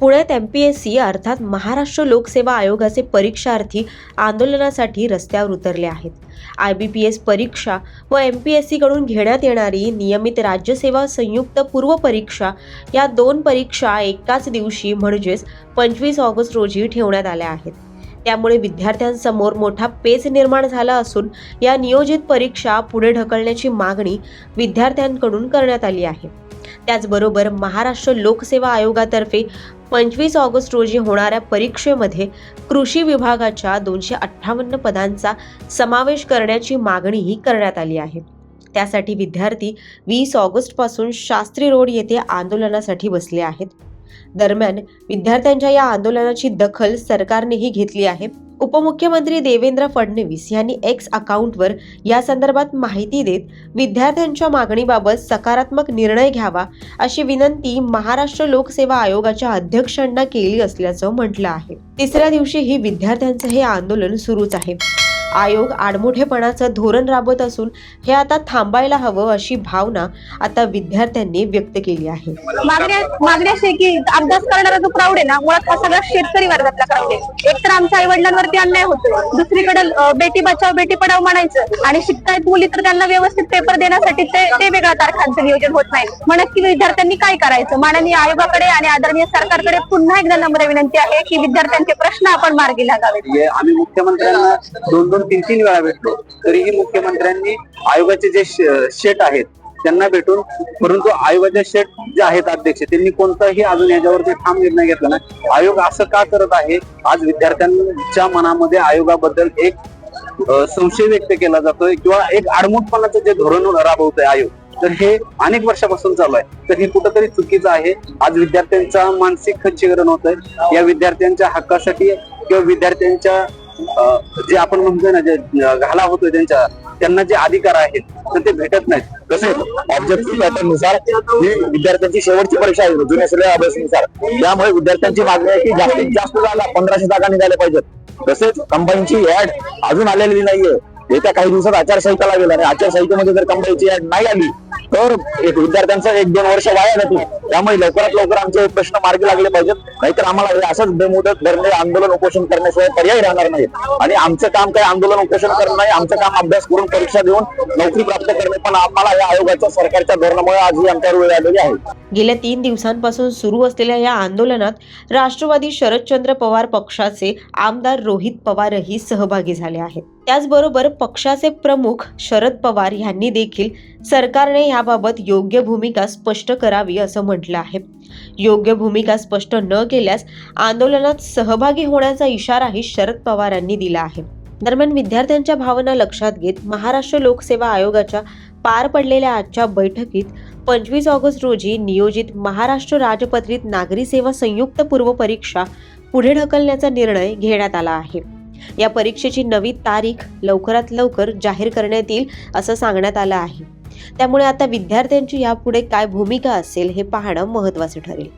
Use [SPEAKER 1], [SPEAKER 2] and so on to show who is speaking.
[SPEAKER 1] पुण्यात M P S C अर्थात महाराष्ट्र लोकसेवा आयोगाचे परीक्षार्थी आंदोलनासाठी रस्त्यावर उतरले आहेत. आय बी पी एस परीक्षा व एम पी एस सीकडून घेण्यात येणारी नियमित राज्यसेवा संयुक्त पूर्व परीक्षा या दोन परीक्षा एकाच दिवशी म्हणजेच पंचवीस ऑगस्ट रोजी ठेवण्यात आल्या आहेत. त्यामुळे विद्यार्थ्यांसमोर मोठा पेच निर्माण झाला असून या नियोजित परीक्षा पुढे ढकलण्याची मागणी विद्यार्थ्यांकडून करण्यात आली आहे. त्याचबरोबर महाराष्ट्र लोकसेवा आयोगातर्फे पंचवीस ऑगस्ट रोजी होणाऱ्या परीक्षेमध्ये कृषी विभागाच्या दोनशे अठ्ठावन्न पदांचा समावेश करण्याची मागणीही करण्यात आली आहे. त्यासाठी विद्यार्थी वीस ऑगस्टपासून शास्त्री रोड येथे आंदोलनासाठी बसले आहेत. दरम्यान विद्यार्थ्यांच्या या आंदोलनाची दखल सरकारनेही घेतली आहे. उपमुख्यमंत्री देवेंद्र फडणवीस यांनी एक्स अकाउंटवर या संदर्भात माहिती देत विद्यार्थ्यांच्या मागणीबाबत सकारात्मक निर्णय घ्यावा अशी विनंती महाराष्ट्र लोकसेवा आयोगाच्या अध्यक्षांना केली असल्याचं म्हटलं आहे. तिसऱ्या दिवशीही विद्यार्थ्यांचं हे आंदोलन सुरूच आहे. आयोग आडमुठेपणाचं धोरण राबवत असून हे आता थांबायला हवं अशी भावना आता विद्यार्थ्यांनी व्यक्त केली आहे.
[SPEAKER 2] मागण्या अशी की अभ्यास करणारा जो क्राऊड आहे ना मुळात हा सगळा शेतकरी वर्गातला क्राऊड आहे. एक तर आमच्या आई वडिलांवरती अन्याय होतो. दुसरीकडे बेटी बचाव बेटी पढाव म्हणायचं. आणि शिकतायत मुली तर त्यांना व्यवस्थित पेपर देण्यासाठी ते ते वेगळ्या तारखांचं नियोजन होत नाही. म्हणत की विद्यार्थ्यांनी काय करायचं? माननीय आयोगाकडे आणि आदरणीय सरकारकडे पुन्हा एकदा नम्र विनंती आहे की विद्यार्थ्यांचे प्रश्न आपण मार्गी लागावेत.
[SPEAKER 3] आम्ही मुख्यमंत्र्यांना दोन दोन तीन तीन वेळा भेटलो. तरीही मुख्यमंत्र्यांनी आयोगाचे जे शेट आहेत त्यांना भेटून परंतु आयोगाचे शेट जे आहेत अध्यक्ष त्यांनी कोणताही अजून याच्यावरती ठाम निर्णय घेतला नाही. आयोग असं का करत आहे? आज विद्यार्थ्यांच्या मनामध्ये आयोगाबद्दल एक संशय व्यक्त केला जातोय किंवा एक आडमुटपणाचं जे धोरण राबवतोय आयोग तर हे अनेक वर्षापासून चालू आहे. तर हे कुठंतरी चुकीचं आहे. आज विद्यार्थ्यांचा मानसिक खच्चीकरण होत आहे या विद्यार्थ्यांच्या हक्कासाठी किंवा विद्यार्थ्यांच्या जे आपण म्हणतोय ना जे घाला होतोय त्यांच्या त्यांना जे अधिकार आहेत तर ते भेटत नाहीत.
[SPEAKER 4] कसे ऑब्जेक्टिव्ह पॅटर्ननुसार ही विद्यार्थ्यांची शेवटची परीक्षा आहे जुन्या सगळ्या अभ्यासानुसार. त्यामुळे विद्यार्थ्यांची मागणी आहे की जास्तीत जास्त जागा पंधराशे जागा निघाल्या पाहिजेत. तसेच कंपनीची ऍड अजून आलेली नाहीये. येत्या काही दिवसात आचारसंहिता लागेल आणि आचारसंहितेमध्ये जर कंपनीची ऍड नाही आली तर एक विद्यार्थ्यांचं एक दोन वर्ष वाया जातील. त्यामुळे लवकरात लवकर आमचे प्रश्न मार्गी लागले पाहिजेत. नाहीतर आम्हाला असंच बेमुदत धरणे आंदोलन उपोषण करण्याशिवाय पर्याय राहणार नाही आणि आमचं काम काय? आंदोलन उपोषण करणं नाही. आमचं काम अभ्यास करून परीक्षा देऊन नोकरी प्राप्त करणे. पण आम्हाला या आयोगाच्या सरकारच्या धोरणामुळे आज ही आमच्यावर वेळ आलेली आहे.
[SPEAKER 1] गेल्या तीन दिवसांपासून सुरू असलेल्या या आंदोलनात राष्ट्रवादी शरदचंद्र पवार पक्षाचे आमदार रोहित पवारही सहभागी झाले आहेत. त्याचबरोबर पक्षाचे प्रमुख शरद पवार यांनी देखील सरकारने याबाबत योग्य भूमिका स्पष्ट करावी असं म्हटलं आहे. योग्य भूमिका स्पष्ट न केल्यास आंदोलनात सहभागी होण्याचा इशाराही शरद पवार यांनी दिला आहे. दरम्यान विद्यार्थ्यांच्या भावना लक्षात घेत महाराष्ट्र लोकसेवा आयोगाच्या पार पडलेल्या आजच्या बैठकीत पंचवीस ऑगस्ट रोजी नियोजित महाराष्ट्र राजपत्रित नागरी सेवा संयुक्त पूर्व परीक्षा पुढे ढकलण्याचा निर्णय घेण्यात आला आहे. या परीक्षेची नवी तारीख लवकरात लवकर जाहीर करण्यात येईल असं सांगण्यात आलं आहे. त्यामुळे आता विद्यार्थ्यांची यापुढे काय भूमिका असेल हे पाहणं महत्त्वाचं ठरेल.